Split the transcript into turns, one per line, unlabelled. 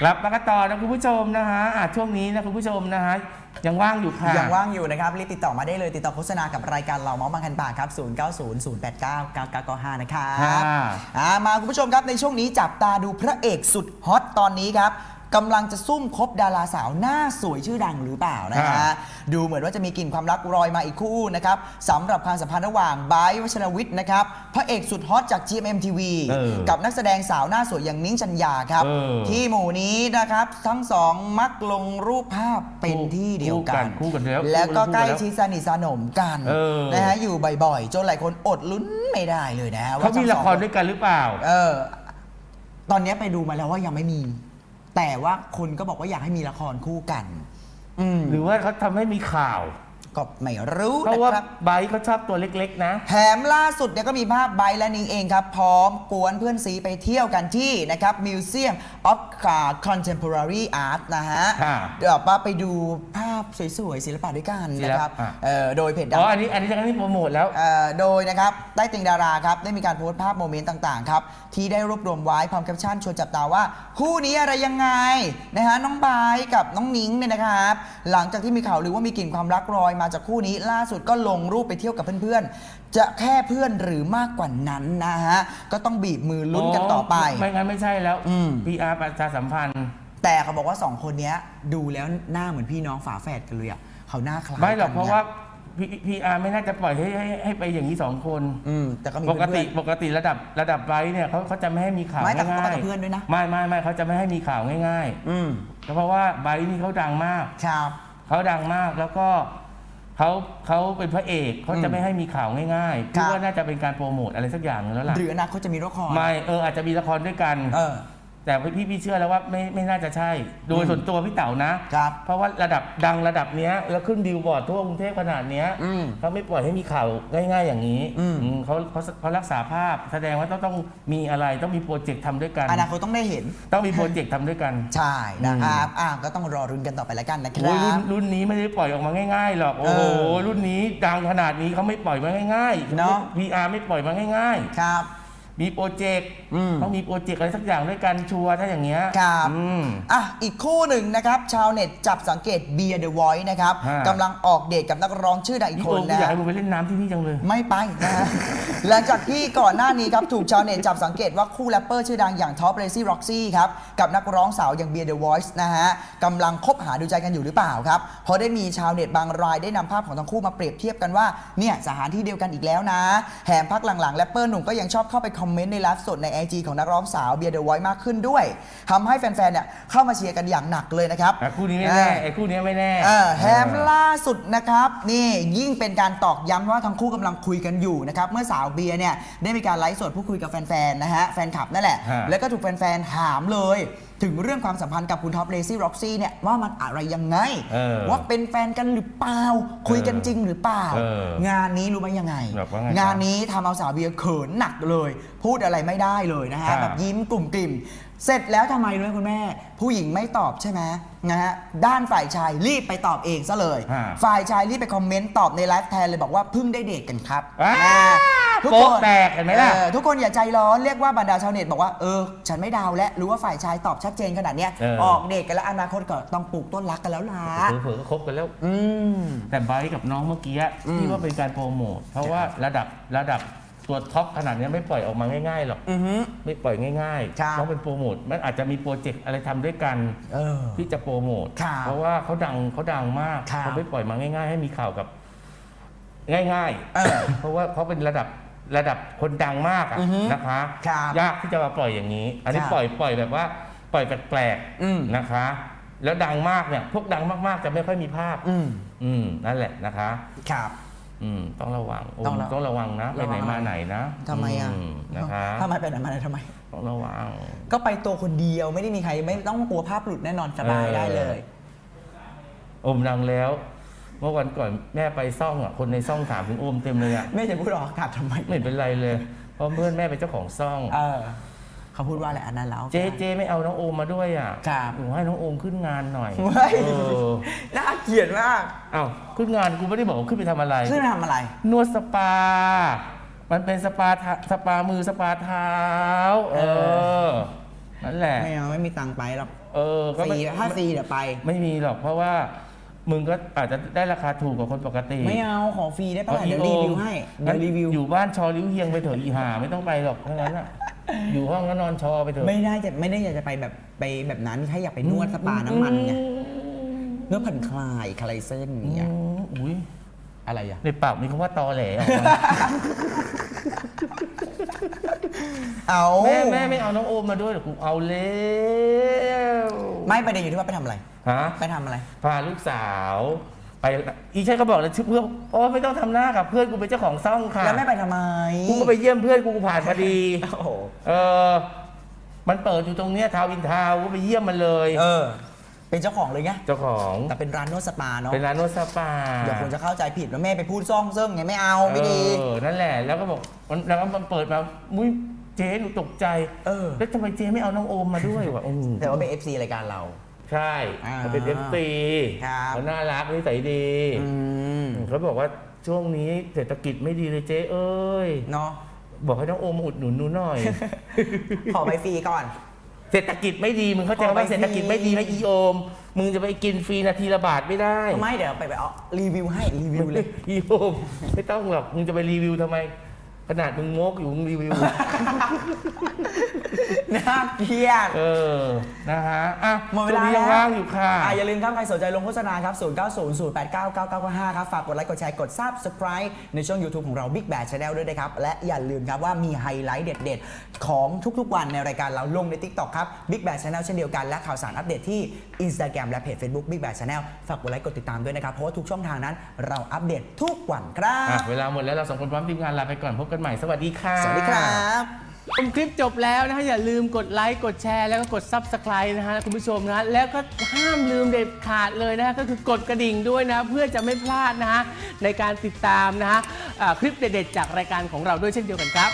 กลับมากันต่อนะคุณผู้ชมนะฮะอะช่วงนี้นะคุณผู้ชมนะฮะยังว่างอยู่ค่ะ
ยังว่างอยู่นะครับ รีบติดต่อมาได้เลยติดต่อโฆษณากับรายการเราเมาส์บางคันปากครับ 0 9 0 0 8 9 9 9 9 5 นะครับ
ค่ะ
อ่ามาคุณผู้ชมครับในช่วงนี้จับตาดูพระเอกสุดฮอตตอนนี้ครับ กำลังจะซุ่มคบดาราสาวหน้าสวยชื่อดังหรือเปล่านะ
ครั
ฮะ
บ
ดูเหมือนว่าจะมีกลิ่นความรักรอยมาอีกคู่นะครับสำหรับความสัมพันธ์ระหว่างไบร์ทวัชรวิทย์นะครับพระเอกสุดฮอตจาก GMMTV
เออ
กับนักแสดงสาวหน้าสวยอย่างนิ้งชัญญาครับ
เออ
ที่หมู่นี้นะครับทั้งสองมักลงรูปภาพเป็นที่เดียวกัน
คู่กันแล้ว
แล้วก็
คู่
ใกล้
แล้ว
ชิดสนิทสนมกัน
เออ
นะฮะอยู่บ่อยๆ จนหลายคนอดลุ้นไม่ได้เลยนะ
เขามี
ทั้งส
ละ
อง
ครด้วยกันหรือเปล่า
เออ ตอนนี้ไปดูมาแล้วว่ายังไม่มี แต่ว่าคนก็บอกว่าอยากให้มีละครคู่กัน อืม
หรือว่าเขาทำให้มีข่าว
ก็ไม่รู้
เพราะ
นะ
ว่า
ครับ
ไบร์ทเขาชอบตัวเล็กๆ นะ
แถมล่าสุดเนี่ยก็มีภาพไบร์ทและนิงเองครับ พร้อมกวนเพื่อนซีไปเที่ยวกันที่นะครับ Museum of Contemporary Art นะฮะ
ค่ะ
เดี๋ยวว่าไปดูภาพ สวยๆศิลปะด้วยกันนะครับ
ศิลปะ
เอ่อโดยเพจดั
อ๋
ง
ออันนี้อันนี้จะให้โปรโมทแล้ว
เอ่อโดยนะครับใต้เติงดาราครับได้มีการโพสต์ภาพโมเมนต์ต่างๆครับที่ได้รวบรวมไว้พร้อมแคปชั่นชวนจับตาว่า คู่นี้อะไรยังไงนะฮะน้องบายกับน้องนิ้งเนี่ยนะครับหลังจากที่มีข่าวหรือว่ามีกลิ่นความรักรอยมาจากคู่นี้ล่าสุดก็ลงรูปไปเที่ยวกับเพื่อนๆ จะแค่เพื่อนหรือมากกว่านั้นนะฮะก็ต้องบีบมือลุ้นกันต่อไป
ไม่งั้นไม่ใช่แล้ว
อืม
PR ประชาสัมพันธ์
แต่เขาบอกว่าสองคนเนี้ยดูแล้วหน้าเหมือนพี่น้องฝาแฝดกันเลยอะเขาหน้าคล้าย
ไม่หรอก
น
เพราะว่า PR ไม่น่าจะปล่อยให้ให้ให้ไปอย่างนี้สองคน
อืมแต่ก็มี
ปกติ
เพื่อน
ปกติระดับระดับไบรท์เนี่ยเขาเขาจะไม่ให้มีข่าว
ไม่แต่เขาก็
ง่าย
ไปกับเพื่อนด้วยนะ
ไม่ไม่ไม่เขาจะไม่ให้มีข่าวง่าย
ๆอืม
ๆเพราะว่าไบรท์นี่เขาดังมาก
ครับ
เขาดังมากแล้วก็เขาเขาเป็นพระเอกเขาจะไม่ให้มีข่าวง่ายๆ
ครั
คิด
บ
ว่าน่าจะเป็นการโปรโมทอะไรสักอย่างหนึงแล้วล่ะ
หรืออนาคตจะมีละคร
ไม่เอออาจจะมีละครด้วยกัน
เออ
แต่พี่พี่เชื่อแล้วว่าไม่ไม่น่าจะใช่ โดย
อืม
ส่วนตัวพี่เต๋านะ
ครับ
เพราะว่าระดับดังระดับเนี้ยแล้วขึ้นดิวบอร์ดทั่วกรุงเทพขนาดเนี้ย
อืม
เขาไม่ปล่อยให้มีข่าวง่าย ๆ อย่างนี้
อืม
อืมเขาเขาเขารักษาภาพ แสดงว่าต้องต้องมีอะไรต้องมีโปรเจกต์ทำด้วยกัน
อนาคตต้องได้เห็น
ต้องมีโปรเจกต์ทำด้วยกัน
ใช่นะครับอ่าก็ต้องรอรุนกันต่อไปแล้วกันนะครั
โอ้ยรุ่น
บ
รุ่นนี้ไม่ได้ปล่อยออกมาง่ายๆหรอก โอ้โห
เออ
รุ่นนี้ดังขนาดนี้เขาไม่ปล่อยมาง่ายๆ
เนอะ
VR ไม่ปล่อยมาง่าย
ครับ
ๆ มีโปรเจกต์
อืม
ต้องมีโปรเจกต์อะไรสักอย่างด้วยกันชัวร์ถ้าอย่างเงี้ย
ครับ
อืม
อะอีกคู่หนึ่งนะครับ ชาวเน็ตจับสังเกตเบียร์เดอะไวท์นะครับ
ฮะ
กำลังออกเดทกับนักร้องชื่อดังอีก
นี่
ค
โอนมกู
นะ
อยากให้มึงไปเล่นน้ำที่นี่จังเลย
ไม่ไปนะฮะ หลังจากที่ก่อนหน้านี้ครับ ถูกชาวเน็ตจับสังเกตว่าคู่แรปเปอร์ชื่อดังอย่างท็อปเรซี่ร็อกซี่ครับ กับนักร้องสาวอย่างเบียร์เดอะไวท์นะฮะกำลังคบหาดูใจกันอยู่หรือเปล่าครับ เพราะได้มีชาวเน็ตบางรายได้นำภาพของทั้งคู่มาเปรียบเทียบกันว่า เนี่ยสถานที่เดียวกันอีกแล้วนะแถมพักหลังๆแรปเปอร์หนุ่มก็ยังชอบเข้าไปคอมเมนต์ในไลฟ์สดใน IG ของนักร้องสาวเบียร์เดอะไวท์มากขึ้นด้วยทำให้แฟนๆเนี่ยเข้ามาเชียร์กันอย่างหนักเลยนะครับ
อะคู่นี้ไม่แน่ไอ้คู่นี้ไม่แน่
เออแถมล่าสุดนะครับ นี่ยิ่งเป็นการตอกย้ำว่าทั้งคู่กำลังคุยกันอยู่นะครับ เมื่อสาวเบียร์เนี่ยได้มีการไลฟ์สดพูดคุยกับแฟนๆนะฮะแฟนคลับนั่นแหละ
ฮะ
แล้วก็ถูกแฟนๆถามเลย ถึงเรื่องความสัมพันธ์กับคุณท็อปเลซี่ร็อกซี่เนี่ยว่ามันอะไรยังไง
เออ
ว่าเป็นแฟนกันหรือเปล่า คุยกันจริงหรือเปล่า
เออ
งานนี้รู้ไหมยังไง
แบบว่าไงครับ
งานนี้ทำเอาสาวเบียร์เขินหนักเลย พูดอะไรไม่ได้เลยนะ
ครั
ฮะ
บ
แบบยิ้มกลุ่มกลิ่ม เสร็จแล้วทำไมรู้ไหมคุณแม่ ผู้หญิงไม่ตอบใช่ไหมนะฮะด้านฝ่ายชายรีบไปตอบเองซะเลย
ฮะ
ฝ่ายชายรีบไปคอมเมนต์ตอบในไลฟ์แทนเลยบอกว่าเพิ่งได้เดทกันครับ
ว้า
อ่า ทุกค
โป๊ะ
น
แตกเห็นไหมล่ะ
ออทุกคนอย่าใจร้อนเรียกว่าบรรดาชาวเน็ตบอกว่าเออฉันไม่ดาวและรู้ว่าฝ่ายชายตอบชัดเจนขนาดเนี้ย
เออ
ออกเดทกันแล้วอนาคตก็ต้องปลูกต้นรักกันแล้วล่ะ
เผลอๆก็คบกันแล้ว
อืม
แต่ไบร์ทกับน้องเมื่อกี้
อืม
ที่ว่าเป็นการโปรโมทเพราะว่าระดับระดับตัวท็อปขนาดนี้ไม่ปล่อยออกมาง่ายๆหรอก
อือฮึ
ไม่ปล่อยง่าย
ครับ
ๆต้องเป็นโปรโมทมันอาจจะมีโปรเจกต์อะไรทำด้วยกัน
เออ
ที่จะโปรโมท
ครับ
เพราะว่าเขาดังเขาดังมาก
ครับ
เขาไม่ปล่อยมาง่าย ๆ ให้มีข่าวกับ ง่าย
เออ
ๆ เพราะว่าเขาเป็นระดับ ระดับคนดังมากอะ
อือฮึ
นะคะ
ครับ
ยากที่จะมาปล่อยอย่างนี้ อันนี้
ครับ
ปล่อยปล่อยแบบว่าปล่อยแปลก
อืม
ๆนะคะ แล้วดังมากเนี่ยพวกดังมากๆจะไม่ค่อยมีภาพ
อืม
อืมนั่นแหละนะคะ
ครับ
อืมต้องระวังโอ้
ต้องระ
ต้องระวังนะไป
ระวั
ไหน
ง
มาไหนนะ
ทำไมอะ
นะคะ
ทำไมเป็นอะไรมาทำไม
ต้องระวัง
ก็ไปตัวคนเดียวไม่ได้มีใครไม่ต้องกลัวภาพหลุดแน่นอนสบาย
เออ
ได้เลย
โอมดังแล้ว เมื่อวันก่อนแม่ไปซ่องอะคนในซ่องถามถึงโอมเต็มเลยอะ
แม่จะพูดออกอากาศทำไม
ไม่เป็นไรเลย เพราะเพื่อนแม่เป็นเจ้าของซ่อง
เออเขาพูดว่าอะไรอันนั้นแล้ว
เจ๊เจ๊ไม่เอาน้องโอมมาด้วยอะ
ครับ
หนูให้น้องโอมขึ้นงานหน่อย
เฮ้ย
เออ
น่าเกลียดมาก
เอ้าขึ้นงานกูไม่ได้บอกว่าขึ้นไปทำอะไร
ขึ้นมาทำอะไร
นวดสปา มันเป็นสปาเท้าสปามือสปาเท้า เออนั่นแหละ
ไม่เอาไม่มีตังค์ไปหรอก
เออก็
ฟ
ไม่
รีถ้าฟรีเดี๋ยวไป
ไม่มีหรอกเพราะว่า มึงก็อาจจะได้ราคาถูกกว่าคนปกติ
ไม่เอาขอฟรีได้ปะล่ะ
อาอี
เดี๋ยว
โอ
รี
ม
วิวให้เดี๋ยวรีวิว
อยู่บ้านชอริ้วเฮียงไปเถอะอีห่าไม่ต้องไปหรอกทั้งนั้นอะอยู่ห้องก็นอนชอไปเถอะ
ไม่ได้จะไม่ได้อยากจะไปแบบไปแบบนั้นแค่อยากไปนวดสปาน้ำมันไงนวดผ่อนคลายคลายเส้นอย่างเงี้ย
อืมอุ้ย
อะไรอะ
ในปากมีคำว่าตอแหลออกมา
เอา
แม่แม่ไม่เอาน้องโอมมาด้วยเดี๋ยวกูเอาแล้ว
ไม่ประเด็นอยู่ที่ว่าไปทำอะไร
ฮะ
ไปทำอะไร
พาลูกสาว ไปอีใช่ก็บอกเลยชื่อเพื่อนโอ้ไม่ต้องทำหน้ากับเพื่อนกูเป็นเจ้าของซ่องค่ะ
แล้วแม่ไปทำไม
กูก็ไปเยี่ยมเพื่อนกูกูผ่านพอดี
โอ้โห
เออ มันเปิดอยู่ตรงเนี้ยทาวน์อินทาวน์ก็ไปเยี่ยมมันเลย
เออ เป็นเจ้าของเลยไง
เจ้าของ
แต่เป็นร้านนวดสปาเนาะ
เป็นร้านนวดสปา
เดี๋ยวคนจะเข้าใจผิดว่าแม่ไปพูดซ่องเซิ่งไงไม่เอาไม่ดี
เออนั่นแหละแล้วก็บอกมันแล้วก็มันเปิดมามุ้ยเจ๊หนูตกใจ
เออ
แล้วทำไมเจ๊ไม่เอาน้องโอมมาด้วยวะอืม
แต่ว่าเป็น FC รายการเรา
ใช่
อ่า
เขาเป็นเอฟซี
ครับ
เขาน่ารักนิสัยดี
อืม
เขาบอกว่าช่วงนี้เศรษฐกิจไม่ดีเลยเจ๊เอ้ย
เนาะ
บอกให้น้องโอมมาอุดหนุนหนูหน่อย
ขอไปฟรีก่อน
เศรษฐกิจไม่ดีมึงเข้าใจ
ขอไป
ว่าเศรษฐกิจไม่ดีไหมอีโอม มึงจะไปกินฟรีนาทีละบาทไม่ได้
ไม่เดี๋ยวไปไปเอารีวิวให้รีวิวเลย
อีโอมไม่ต้องหรอกมึงจะไปรีวิวทำไม ขนาดมึงโมกอยู่มึงรีวิว
น่าเกลียด
เออ นะฮะ อะ
หมดเวลา
ช่งนี้ยัง
แล้ว
ว่างอยู่ค่ะ
อะอย่าลืมครับ ใครสนใจลงโฆษณาครับ 0 9 0 0 8 9 9 9 9 5 ครับ ฝากกดไลค์ กดแชร์ กด Subscribe ในช่อง YouTube ของเรา Big Bad Channel ด้วยนะครับ และอย่าลืมครับว่ามีไฮไลท์เด็ด ๆ ของทุกๆวันในรายการเราลงใน TikTok ครับ Big Bad Channel เช่นเดียวกัน และข่าวสารอัปเดตที่ Instagram และเพจ Facebook Big Bad Channel ฝากกดไลค์ กดติดตามด้วยนะครับ เพราะว่าทุกช่องทางนั้น เราอัปเดตทุกวันครั
อะ
บ
เวลาหมดแล้วเราสองคนพร้อมทีมงานลาไปก่อนพบกันใหม่สวัสดีค่ะ
สวัสดีครับ
ชมคลิปจบแล้วนะฮะอย่าลืมกดไลค์กดแชร์แล้วก็กด Subscribe นะฮะคุณผู้ชมนะฮะแล้วก็ห้ามลืมเด็ดขาดเลยนะฮะก็คือกดกระดิ่งด้วยนะ เพื่อจะไม่พลาดนะฮะในการติดตามนะฮะอ่าคลิปเด็ดๆจากรายการของเราด้วยเช่นเดียวกันครับ